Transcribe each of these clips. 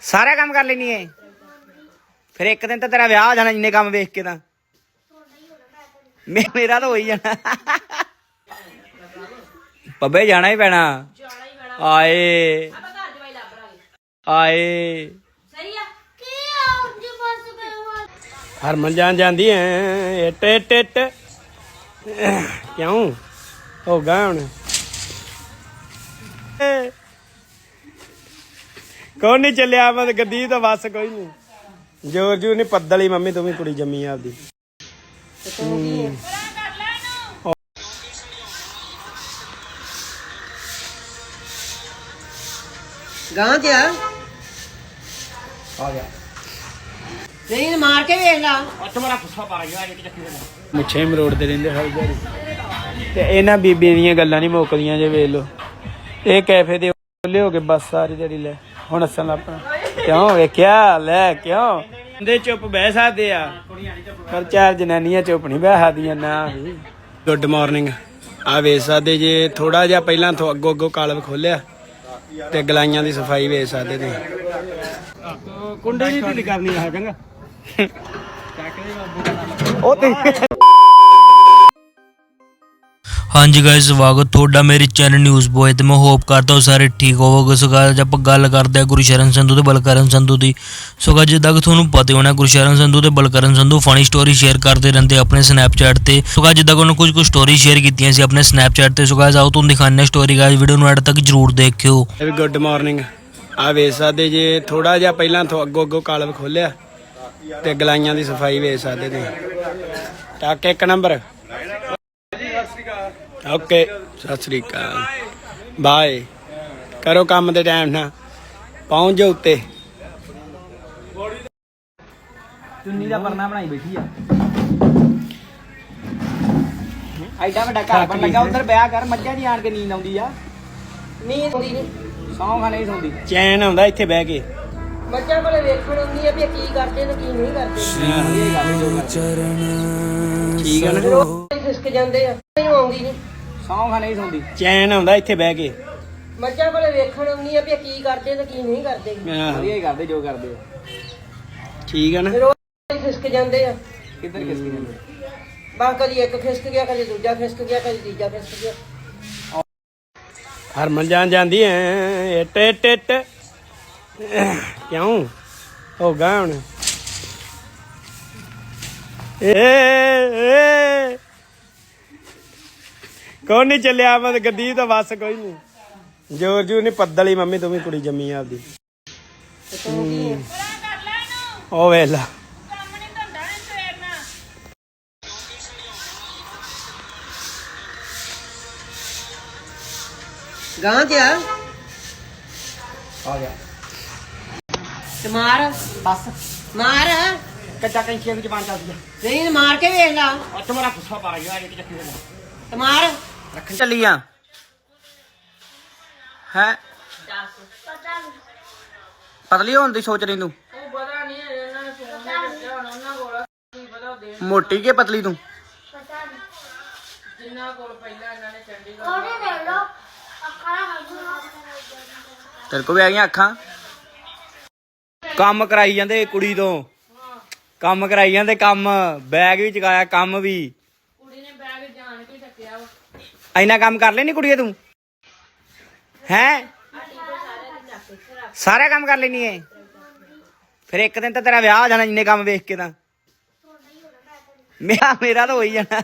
ਸਾਰਾ ਕੰਮ ਕਰ ਲੈਣੀ ਏ। ਫਿਰ ਇੱਕ ਦਿਨ ਤਾਂ ਤੇਰਾ ਵਿਆਹ ਹੋ ਜਾਣਾ ਜਿੰਨੇ ਕੰਮ ਵੇਖ ਕੇ ਤਾਂ। ਮੇਰਾ ਤਾਂ ਹੋਈ ਜਾਣਾ। ਪੱਬੇ ਜਾਣਾ ਹੀ ਪੈਣਾ। ਆਏ। ਆਏ। ਹਰਮਨ ਜਾਨ ਜਾਂਦੀ ਐ। ਟੇ ਟੇ ਟੇ ਕਿਉਂ? ਹੋ ਗਿਆ ਹੁਣ। ਕੌਣ ਨਹੀਂ ਚੱਲਿਆ? ਮੈਂ ਗੱਦੀ ਤਾਂ ਬਸ ਕੋਈ ਨਹੀਂ। ਜੋਰ ਜੂ ਨਹੀਂ ਪੱਦਲੀ ਮੰਮੀ ਤੂੰ ਵੀ ਕੁੜੀ ਜੰਮੀ ਆ ਆਪਦੀ। ਗਾਂ ਤੇ ਆ। ਆ ਗਿਆ। ਨਹੀਂ ਮਾਰ ਕੇ ਵੇਖ ਲਾ। ਮੁੱਛੇ ਮਰੋੜ ਦੇ ਰਹਿੰਦੇ ਹਰ ਵਾਰੀ। ਤੇ ਇਹਨਾਂ ਬੀਬੀਆਂ ਦੀਆਂ ਗੱਲਾਂ ਨਹੀਂ ਮੁੱਕਦੀਆਂ ਜੇ ਵੇਖ ਲੋ ਇਹ ਕੈਫੇ ਦੇ ਉੱਲੇ ਹੋ ਕੇ ਬਸ ਸਾਰੀ ਜਿਹੜੀ ਲੈ। ਹੁਣ ਹੱਸਣ ਲੱਗ ਪਣਾ ਕਿਉਂ ਵੇਖਿਆ ਲੈ ਕਿਉਂ? ਦੇ ਚੁੱਪ ਬਹਿ ਸਕਦੇ ਆ। ਪਰ ਚਾਰ ਜਨਾਨੀਆਂ ਚੁੱਪ ਨਹੀਂ ਬਹਿ ਸਕਦੀਆਂ ਨਾ। ਵੀ ਗੁੱਡ ਮਾਰਨਿੰਗ ਆ ਵੇਖ ਸਕਦੇ ਜੇ ਥੋੜਾ ਜਿਹਾ ਪਹਿਲਾਂ ਤੋਂ ਅੱਗੋ ਅੱਗੋ ਕਾਲਵ ਖੋਲਿਆ ਤੇ ਗਲਾਈਆਂ ਦੀ ਸਫ਼ਾਈ ਵੇਖ ਸਕਦੇ ਤੇ ਕੁੰਡੇ ਨਹੀਂ ਢਿੱਲੀ ਕਰਨੀ ਆ ਚੰਗਾ ਉਹ ਤੇ ਹਾਂਜੀ ਗਾਇਸ ਸਵਾਗਤ ਤੁਹਾਡਾ ਮੇਰੇ ਚੈਨਲ ਨਿਊਜ਼ ਬੋਏ ਤੇ ਮੈਂ ਹੋਪ ਕਰਦਾ ਹਾਂ ਸਾਰੇ ਠੀਕ ਹੋਵੋਗੇ। ਸੋ guys, ਆਪਾਂ ਗੱਲ ਕਰਦੇ ਹਾਂ ਗੁਰਸ਼ਰਨ ਸੰਧੂ ਤੇ ਬਲਕਰਨ ਸੰਧੂ ਦੀ। ਸੋ guys, ਜਿੱਦਾਂ ਕਿ ਤੁਹਾਨੂੰ ਪਤਾ ਹੋਣਾ ਗੁਰਸ਼ਰਨ ਸੰਧੂ ਤੇ Balkaran Sandhu funny story share ਕਰਦੇ ਰਹਿੰਦੇ ਆਪਣੇ ਸਨੈਪਚੈਟ ਤੇ। ਸੋ guys, ਜਿੱਦਾਂ ਕਿ ਉਹਨਾਂ ਕੁਝ ਕੁ ਸਟੋਰੀ ਸ਼ੇਅਰ ਕੀਤੀਆਂ ਸੀ ਆਪਣੇ ਸਨੈਪਚੈਟ ਤੇ। ਸੋ guys, ਆਓ ਤੁਹਾਨੂੰ ਦਿਖਾਉਂਦੇ ਸਟੋਰੀ ਗਾਇਸ ਵੀਡੀਓ ਨੂੰ ਐਡ ਤੱਕ ਜਰੂਰ ਦੇਖਿਓ। ਗੁੱਡ ਮਾਰਨਿੰਗ ਆ ਵੇਖ ਸਕਦੇ ਜੇ ਥੋੜਾ ਜਿਹਾ ਪਹਿਲਾਂ ਤੋਂ ਅੱਗੋ ਅੱਗੋ ਕਾਲਵ ਖੋਲਿਆ ਤੇ ਗਲਾਈਆਂ ਦੀ ਸਫ਼ਾਈ ਵੇਖ ਸਕਦੇ ਤੇ ਟੱਕ ਇੱਕ ਨੰਬਰ ਓਕੇ। ਸਤਿ ਸ੍ਰੀ ਅਕਾਲ। ਬਾਏ। ਕਰੋ ਕੰਮ ਦੇ ਟਾਈਮ ਨਾਲ। ਪਹੁੰਚ ਜਾਓ ਉੱਤੇ। ਚੁੰਨੀ ਦਾ ਪਰਨਾ ਬਣਾਈ ਬੈਠੀ ਆ। ਐਡਾ ਵੱਡਾ ਘਰ ਬਣ ਲੱਗਾ ਉਧਰ ਵਿਆਹ ਕਰ ਮੱਝਾਂ ਦੀ ਆਣ ਕੇ ਨੀਂਦ ਆਉਂਦੀ ਆ। ਨੀਂਦ ਆਉਂਦੀ ਨਹੀਂ ਸੌਂ ਖਾ ਨਹੀਂ ਸੌਂਦੀ। ਚੈਨ ਆਉਂਦਾ ਇੱਥੇ ਬਹਿ ਕੇ। ਬੱਚਿਆਂ ਕੋਲੇ ਵੇਖਣ ਆਉਂਦੀ ਆ ਵੀ ਕੀ ਕਰਦੇ ਤੇ ਕੀ ਨਹੀਂ ਕਰਦੇ। ਠੀਕ ਹੈ ਨਾ। ਖਿਸਕ ਜਾਂਦੇ ਆ ਨਹੀਂ ਆਉਂਦੀ ਨਹੀਂ ਸੌਂ ਖਾ ਨਹੀਂ ਸੌਂਦੀ। ਚੈਨ ਆਉਂਦਾ ਇੱਥੇ ਬਹਿ ਕੇ। ਬੱਚਿਆਂ ਕੋਲੇ ਵੇਖਣ ਆਉਂਦੀ ਆ ਵੀ ਇਹ ਕੀ ਕਰਦੇ ਤੇ ਕੀ ਨਹੀਂ ਕਰਦੇ। ਆਹ, ਵਧੀਆ ਹੀ ਕਰਦੇ ਜੋ ਕਰਦੇ ਆ। ਠੀਕ ਹੈ ਨਾ? ਰੋਜ਼ ਖਿਸਕ ਜਾਂਦੇ ਆ? ਕਿੱਧਰ ਕਿਸ ਕੀ ਬਾ ਕਦੀ ਇੱਕ ਖਿਸਕ ਗਿਆ ਕਦੀ ਦੂਜਾ ਖਿਸਕ ਗਿਆ ਕਦੀ ਤੀਜਾ ਖਿਸਕ ਗਿਆ। ਹਰਮਨ ਜਾਨ ਜਾਂਦੀ ਐ ਟੇ ਟੇ ਟੇ ਕਿਉਂ? ਹੋ ਗਿਆ ਹੁਣ। ਏ ਏ। ਕੌਣ ਨਹੀਂ ਚੱਲਿਆ? ਮੈਂ ਗੱਦੀ ਤਾਂ ਬਸ ਕੋਈ ਨਹੀਂ। ਜੋਰ ਜੂ ਨਹੀਂ ਪੱਦਲੀ ਮੰਮੀ ਤੂੰ ਵੀ ਕੁੜੀ ਜੰਮੀ ਆ ਆਪਦੀ। ਉਹ ਵੇਲਾ ਗਾਂ ਤੇ ਆ। ਆ ਗਿਆ। ਤੇ ਮਾਰ। ਬਸ। ਮਾਰ। ਕੱਚਾ ਕੈਂਚੀਆਂ ਦੀ ਜ਼ਬਾਨ ਚੱਲਦੀ ਆ ਨਹੀਂ ਮਾਰ ਕੇ ਵੇਖ ਲਾ। ਅੱਛਾ ਮੇਰਾ ਗੁੱਸਾ ਪਾ ਗਿਆ ਇਹ ਚੱਕੀ ਦੇ ਤੇ ਮਾਰ। ਰੱਖਣ। ਚੱਲੀਆਂ। ਹੈ? ਪਤਲੀ ਹੋਣ ਦੀ ਸੋਚ ਰਹੀ ਤੂੰ। ਮੋਟੀ ਕੇ ਪਤਲੀ ਤੂੰ? ਜਿੰਨਾ ਕੋਲ ਪਹਿਲਾਂ ਇਹਨਾਂ ਨੇ ਚੰਡੀਗੜ੍ਹ ਤੇਰੇ ਕੋ ਵੀ ਆ ਗਈਆਂ ਅੱਖਾਂ। ਕੰਮ ਕਰਾਈ ਜਾਂਦੇ ਕੁੜੀ ਤੋਂ। ਕੰਮ ਕਰਾਈ ਜਾਂਦੇ ਕੰਮ। ਬੈਗ ਵੀ ਚੁਕਾਇਆ, ਕੰਮ ਵੀ ਕੁੜੀ ਨੇ ਬੈਗ ਜਾਣ ਕੇ ਚੱਕਿਆ ਵਾ ਇੰਨਾ ਕੰਮ ਕਰ ਲੈਣੀ ਕੁੜੀਏ ਤੂੰ? ਹੈ? ਸਾਰਾ ਕੰਮ ਕਰ ਲੈਣੀ ਏ। ਫਿਰ ਇੱਕ ਦਿਨ ਤਾਂ ਤੇਰਾ ਵਿਆਹ ਹੋ ਜਾਣਾ ਜਿੰਨੇ ਕੰਮ ਵੇਖ ਕੇ ਤਾਂ। ਮੇਰਾ ਮੇਰਾ ਤਾਂ ਹੋਈ ਜਾਣਾ।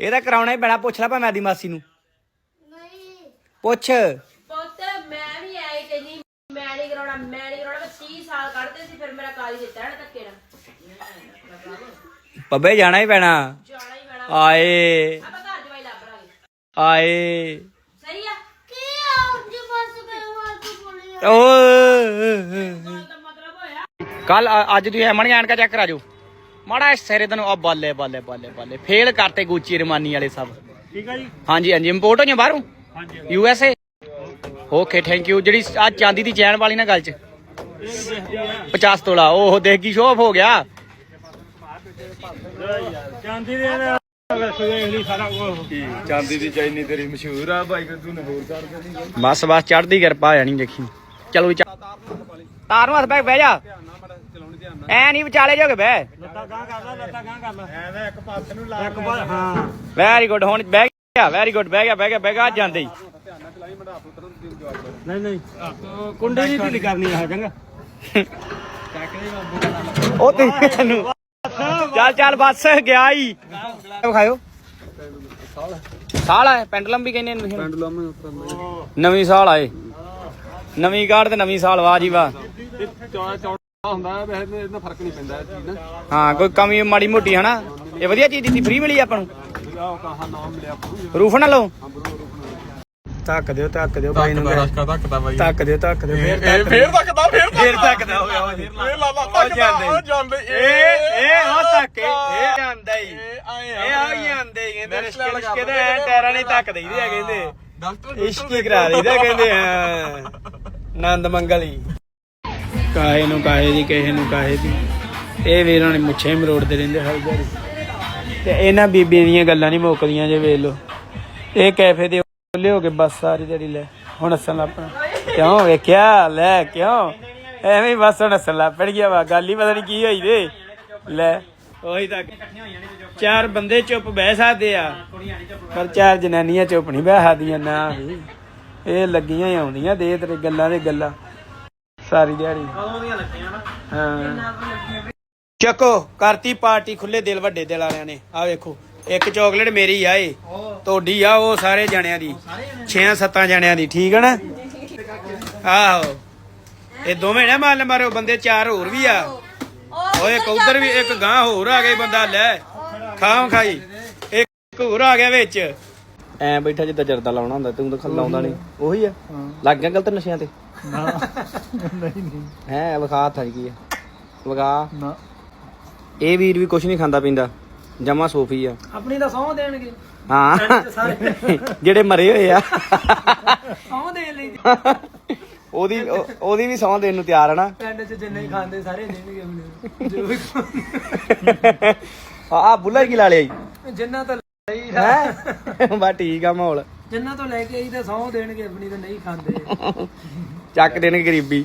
ਇਹ ਤਾਂ ਕਰਾਉਣਾ ਹੀ ਪੈਣਾ। ਪੁੱਛ ਲੈ ਭਾ ਮੈਂ ਦੀ ਮਾਸੀ ਨੂੰ। ਪੁੱਛ। ਪੁੱਤ ਮੈਂ ਵੀ ਐ ਕਹਿੰਦੀ ਮੈਂ ਨਹੀਂ ਕਰਾਉਣਾ ਮੈਂ ਨਹੀਂ ਕਰਾਉਣਾ। ਮੈਂ 30 ਸਾਲ ਕੱਢਦੇ ਸੀ ਫਿਰ ਮੇਰਾ ਕਾਲੀ ਦਿੱਤਾ ਨਾ ਧੱਕੇ ਨਾਲ। ਪੱਬੇ ਜਾਣਾ ਹੀ ਪੈਣਾ। ਜਾਣਾ ਹੀ ਪੈਣਾ ਆਏ। ਆਪਾਂ ਘਰ ਜਵਾਈ ਲੱਭ ਲਾਂਗੇ ਆਏ। ਸਹੀ ਆ? ਓਏ ਤਾਂ ਮਤਲਬ ਹੋਇਆ ਕੱਲ ਅੱਜ ਤੁਸੀਂ ਐਮਣ ਜਾਣ ਕਾ ਚੈੱਕ ਕਰਾ ਜੋ ਮਾੜਾ ਜਿਹਾ ਸਿਰੇ ਤੈਨੂੰ ਆ ਬੱਲੇ ਬੱਲੇ ਬੱਲੇ ਬੱਲੇ। ਫੇਲ ਕਰਤੇ ਗੁੱਚੀ ਰਮਾਨੀ ਵਾਲੇ ਸਭ। ਠੀਕ ਆ ਜੀ। ਹਾਂਜੀ ਹਾਂਜੀ। ਇੰਪੋਰਟ ਹੋਈਆਂ ਬਾਹਰੋਂ? ਹਾਂਜੀ U S A okay thank you ਜਿਹੜੀ ਆ ਚਾਂਦੀ ਦੀ ਚੈਨ ਵਾਲੀ ਨਾ ਗੱਲ ਚ। 50 ਤੋਲਾ। ਉਹ ਦੇਖ ਕੀ ਸ਼ੋਅ ਹੋ ਗਿਆ। ਚਾਂਦੀ ਦੇ ਚਾਂਦੀ ਦੀ ਚਾਈਨੀ ਤੇਰੀ ਮਸ਼ਹੂਰ ਆ ਭਾਈ ਕੱਦੂ ਨੇ ਹੋਰ ਕਰ ਦੇਣੀ ਬਸ ਬਸ ਚੜਦੀ ਕਿਰਪਾ ਆ ਜਾਣੀ ਦੇਖੀ। ਚਲੋ ਵੀ। ਤਾਰ ਨੂੰ ਹੱਥ ਬੈ ਬਹਿ ਜਾ। ਐ ਨਹੀਂ ਵਿਚਾਲੇ ਜੋਗੇ ਬਹਿ। ਐਵੇਂ ਇੱਕ ਪਾਸੇ ਨੂੰ ਲਾ ਇੱਕ ਹਾਂ। ਵੈਰੀ ਗੁੱਡ ਹੁਣ ਬਹਿ ਗਿਆ ਵੈਰੀ ਗੁੱਡ ਬਹਿ ਗਿਆ ਬਹਿ ਗਿਆ ਬਹਿ ਗਿਆ ਅੱਜ ਜਾਂਦੇ ਹੀ। ਨਹੀਂ ਨਹੀਂ। ਕੁੰਡੇ ਦੀ ਢਿੱਲੀ ਕਰਨੀ ਆ ਚੰਗਾ। ਉਹ ਤੈਨੂੰ ਚੱਲ ਚੱਲ ਬੱਸ ਗਿਆ ਹੀ। ਵਿਖਾਇਓ ਸਾਲ ਹੈ ਪੈਂਡਲਮ ਵੀ ਕਹਿੰਦੇ ਨੇ ਪੈਂਡਲਮ ਨਵੀਂ ਸਾਲ ਆਏ। ਨਵੀਂ ਕਾਰਡ ਤੇ ਨਵੀਂ ਸਾਲ ਵਾਹ ਜੀ ਵਾਹ। ਚੌੜਾ ਚੌੜਾ ਹੁੰਦਾ ਵੈਸੇ ਤੇ ਇਹਨਾਂ ਫ਼ਰਕ ਨਹੀਂ ਪੈਂਦਾ ਇਹ ਚੀਜ਼ ਨਾ। ਹਾਂ ਕੋਈ ਕਮੀ ਮਾੜੀ ਮੋਟੀ ਹਨਾ ਇਹ ਵਧੀਆ ਚੀਜ਼ ਦਿੱਤੀ ਫ੍ਰੀ ਮਿਲੀ ਆਪਾਂ ਨੂੰ। ਆਹ ਕਹਾ ਨਾਮ ਮਿਲਿਆ ਆਪਾਂ ਨੂੰ। ਰੂਫ ਨਾ ਲਓ। ਧੱਕ ਦਿਓ ਧੱਕ ਦਿਓ ਬਾਈ ਨੂੰ ਰਸਕਾ ਧੱਕਦਾ ਬਾਈ। ਧੱਕ ਦਿਓ ਧੱਕ ਦਿਓ ਫੇਰ ਇਹ ਫੇਰ ਧੱਕਦਾ ਫੇਰ ਫੇਰ ਧੱਕਦਾ ਹੋ ਗਿਆ ਉਹ ਇਹ ਲਾ ਲਾ ਉਹ ਧੱਕਦਾ ਜਾਂਦੇ। ਉਹ ਜਾਂਦੇ। ਇਹ ਇਹ ਹੋ ਧੱਕੇ ਇਹ ਜਾਂਦਾ ਹੀ। ਇਹ ਆਏ ਇਹ ਆ। ਹੀ ਆਂਦੇ ਕਹਿੰਦੇ Next ਰਿਸ਼ਕੇ level ਰਿਸ਼ਕੇ ਦੇ ਕਰਦੇ ਐਂ ਟਾਇਰਾਂ ਨਹੀਂ ਧੱਕ ਦਈਦੇ ਆ ਕਹਿੰਦੇ। ਡਾਕਟਰ ਇਸ਼ਕੀ ਕਰਾ ਦਈਦਾ ਕਹਿੰਦੇ ਹਾਂ। ਆਨੰਦ ਮੰਗਲ ਹੀ। ਕਾਹੇ ਨੂੰ ਕਾਹੇ ਦੀ ਕਿਸੇ ਨੂੰ ਕਾਹੇ ਦੀ। ਇਹ ਵੀਰਾਂ ਨੇ ਮੁੱਛੇ ਮਰੋੜਦੇ ਰਹਿੰਦੇ ਹਰ ਵਾਰੀ। ਤੇ ਇਹਨਾਂ ਬੀਬੀਆਂ ਦੀਆਂ ਗੱਲਾਂ ਨਹੀਂ ਮੁੱਕਦੀਆਂ ਜੇ ਵੇਖ ਲੋ ਇਹ ਕੈਫੇ ਦੇ ਉੱਲੇ ਹੋ ਬਸ ਸਾਰੀ ਜਿਹੜੀ ਲੈ। ਹੁਣ ਹੱਸਣ ਲੱਗ ਕਿਉਂ? ਵੇਖਿਆ ਲੈ, ਕਿਉਂ? ਐਵੇਂ ਹੀ ਬਸ ਹੁਣ ਹੱਸਣ ਲੱਗ ਗਿਆ ਵਾ। ਗੱਲ ਹੀ ਪਤਾ ਨਹੀਂ ਕੀ ਹੋਈ ਦੇ ਲੈ, ਉਹੀ ਤਾਂ। ਚਾਰ ਬੰਦੇ ਚੁੱਪ ਬਹਿ ਸਕਦੇ ਆ। ਪਰ ਚਾਰ ਜਨਾਨੀਆਂ ਚੁੱਪ ਨਹੀਂ ਬਹਿ ਸਕਦੀਆਂ ਨਾ। ਵੀ। ਇਹ ਲੱਗੀਆਂ ਹੀ ਆਉਂਦੀਆਂ ਦੇ ਤੇਰੇ ਗੱਲਾਂ ਦੇ ਗੱਲਾਂ। ਸਾਰੀ ਦਿਹਾੜੀ। ਹਾਂ। ਚੱਕੋ, ਕਰਤੀ ਪਾਰਟੀ ਖੁੱਲੇ ਦਿਲ ਵੱਡੇ ਦਿਲ ਵਾਲਿਆਂ ਨੇ। ਆ ਵੇਖੋ। ਇੱਕ ਚਾਕਲੇਟ ਮੇਰੀ ਆ ਏ। ਤੁਹਾਡੀ ਆ ਉਹ ਸਾਰੇ ਜਣਿਆਂ ਦੀ। 6-7 ਜਣਿਆਂ ਦੀ ਠੀਕ ਹੈ ਨਾ? ਆਹੋ। ਇਹ ਦੋਵੇਂ ਨਾ ਮਾਲ ਮਾਰੋ ਬੰਦੇ ਚਾਰ ਹੋਰ ਵੀ ਆ। ਓਏ ਇੱਕ ਉਧਰ ਵੀ ਇੱਕ ਗਾਂ ਹੋਰ ਆ ਗਈ ਬੰਦਾ ਲੈ। ਖਾਮ ਖਾਈ। ਇੱਕ ਹੋਰ ਆ ਗਿਆ ਵਿੱਚ। ਐ ਬੈਠਾ ਜਿੱਦਾਂ ਜਰਦਾ ਲਾਉਣਾ ਹੁੰਦਾ ਤੂੰ ਤਾਂ ਖੱਲਾ ਆਉਂਦਾ ਨਹੀਂ। ਉਹੀ ਆ। ਲੱਗ ਗਿਆ ਗਲਤ ਨਸ਼ਿਆਂ ਤੇ? ਨਾ। ਨਹੀਂ ਨਹੀਂ। ਹੈ ਵਿਖਾ ਥਾ ਕੀ ਆ? ਵਿਖਾ। ਨਾ। ਇਹ ਵੀਰ ਵੀ ਕੁਛ ਨਹੀਂ ਖਾਂਦਾ ਪੀਂਦਾ। ਜਮਾ ਸੋਫੀ ਆ। ਆਪਣੀ ਤਾਂ ਸੌਂ ਦੇਣਗੇ। ਹਾਂ। ਜਿਹੜੇ ਮਰੇ ਹੋਏ ਆ। ਸੌਂ ਦੇਣ ਲਈ ਉਹਦੀ ਉਹ- ਉਹਦੀ ਵੀ ਸੌਂ ਦੇਣ ਨੂੰ ਤਿਆਰ ਆ ਨਾ। ਪਿੰਡ 'ਚ ਜਿੰਨੇ ਹੀ ਖਾਂਦੇ ਸਾਰੇ ਦੇਣਗੇ ਆਪਣੇ ਜੋ ਵੀ ਆ ਆ ਬੁੱਲਰ ਕੀ ਲਾ ਲਿਆ ਜੀ? ਜਿੰਨਾ ਤੋਂ ਲਈ ਹੈ? ਬਾ ਠੀਕ ਆ ਮਾਹੌਲ। ਜਿੰਨਾ ਤੋਂ ਲੈ ਕੇ ਆਈ ਤਾਂ ਸੌਂ ਦੇਣਗੇ ਆਪਣੀ ਤਾਂ ਨਹੀਂ ਖਾਂਦੇ। ਚੱਕ ਦੇਣਗੇ ਗਰੀਬੀ।